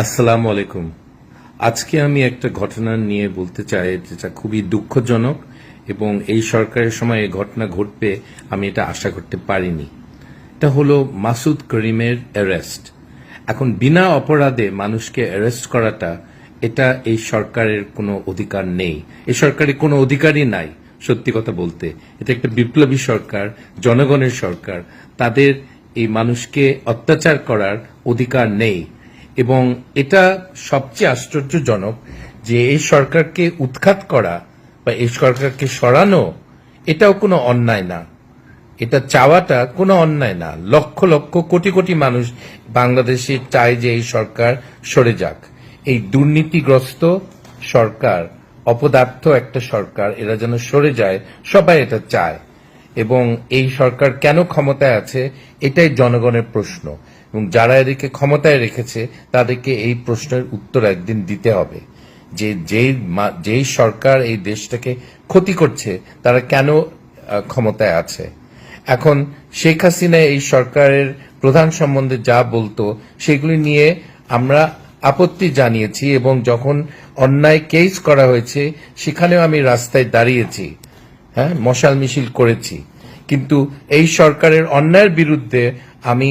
আসসালামু আলাইকুম। আজকে আমি একটা ঘটনা নিয়ে বলতে চাই, যেটা খুবই দুঃখজনক, এবং এই সরকারের সময় এই ঘটনা ঘটবে, আমি এটা আশা করতে পারিনি। এটা হলো মাসুদ করিমের অ্যারেস্ট এখন বিনা অপরাধে মানুষকে অ্যারেস্ট করাটা, এটা এই সরকারের কোনো অধিকার নেই। এই সরকারের কোনো অধিকারই নাই, সত্যি কথা বলতে। এটা একটা বিপ্লবী সরকার, জনগণের সরকার। তাদের এই মানুষকে অত্যাচার করার অধিকার নেই। এবং এটা সবচেয়ে আশ্চর্যজনক যে এই সরকারকে উৎখাত করা বা এই সরকারকে সরানো এটাও কোনো অন্যায় না। এটা চাওয়াটা কোনো অন্যায় না। লক্ষ লক্ষ কোটি কোটি মানুষ বাংলাদেশে চায় যে এই সরকার সরে যাক। এই দুর্নীতিগ্রস্ত সরকার, অপদার্থ একটা সরকার, এরা যেন সরে যায়, সবাই এটা চায়। এবং এই সরকার কেন ক্ষমতায় আছে, এটাই জনগণের প্রশ্ন। এবং যারা এদেরকে ক্ষমতায় রেখেছে, তাদেরকে এই প্রশ্নের উত্তর একদিন দিতে হবে। যে, যেই যেই সরকার এই দেশটাকে ক্ষতি করছে, তারা কেন ক্ষমতায় আছে? এখন শেখ হাসিনা এই সরকারের প্রধান সম্বন্ধে যা বলতো, সেগুলি নিয়ে আমরা আপত্তি জানিয়েছি এবং যখন অন্যায় কেস করা হয়েছে, সেখানেও আমি রাস্তায় দাঁড়িয়েছি হ্যাঁ মশাল মিছিল করেছি। কিন্তু এই সরকারের অন্যায়ের বিরুদ্ধে আমি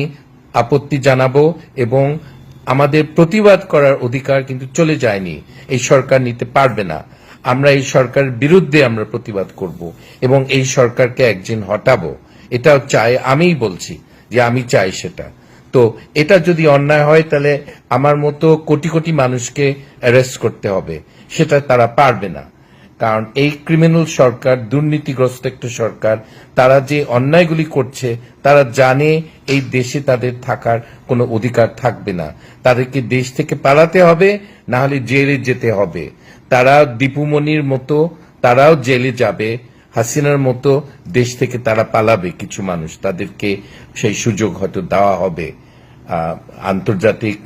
আপত্তি জানাব এবং আমাদের প্রতিবাদ করার অধিকার কিন্তু চলে যায়নি। এই সরকার নিতে পারবে না। আমরা এই সরকারের বিরুদ্ধে আমরা প্রতিবাদ করব এবং এই সরকারকে একদিন হটাবো। এটাও চাই, আমিই বলছি যে আমি চাই সেটা। তো এটা যদি অন্যায় হয়, তাহলে আমার মতো কোটি কোটি মানুষকে অ্যারেস্ট করতে হবে। সেটা তারা পারবে না। কারণ এই ক্রিমিনাল সরকার, দুর্নীতিগ্রস্ত একটা সরকার, তারা যে অন্যায়গুলি করছে, তারা জানে এই দেশে তাদের থাকার কোনো অধিকার থাকবে না। তাদেরকে দেশ থেকে পালাতে হবে, না হলে জেলে যেতে হবে। তারা দীপুমণির মতো, তারাও জেলে যাবে। হাসিনার মতো দেশ থেকে তারা পালাবে কিছু মানুষ। তাদেরকে সেই সুযোগ হয়তো দেওয়া হবে আন্তর্জাতিক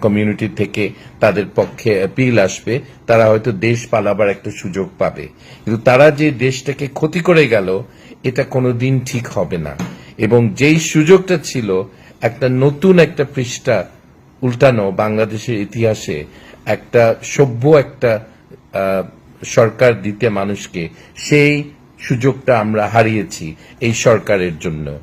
কমিউনিটি থেকে তাদের পক্ষে অ্যাপিল আসবে, তারা হয়তো দেশ পালাবার একটা সুযোগ পাবে। কিন্তু তারা যে দেশটাকে ক্ষতি করে গেল, এটা কোনোদিন ঠিক হবে না। এবং যেই সুযোগটা ছিল, একটা নতুন একটা পৃষ্ঠা উল্টানো বাংলাদেশের ইতিহাসে, একটা সভ্য একটা সরকার দিতে মানুষকে, সেই সুযোগটা আমরা হারিয়েছি এই সরকারের জন্য।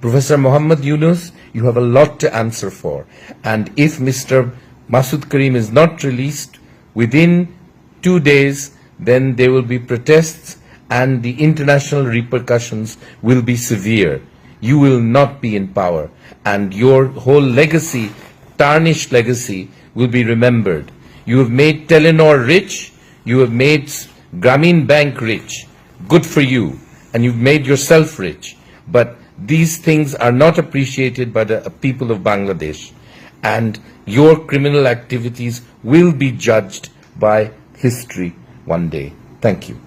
Professor Muhammad Yunus, you have a lot to answer for. And if Mr. Masood Karim is not released within two days, then there will be protests and the international repercussions will be severe. You will not be in power and your whole legacy, tarnished legacy, will be remembered. You have made Telenor rich, you have made Grameen Bank rich. Good for you. And you've made yourself rich. But these things are not appreciated by the people of Bangladesh. And your criminal activities will be judged by history one day. Thank you.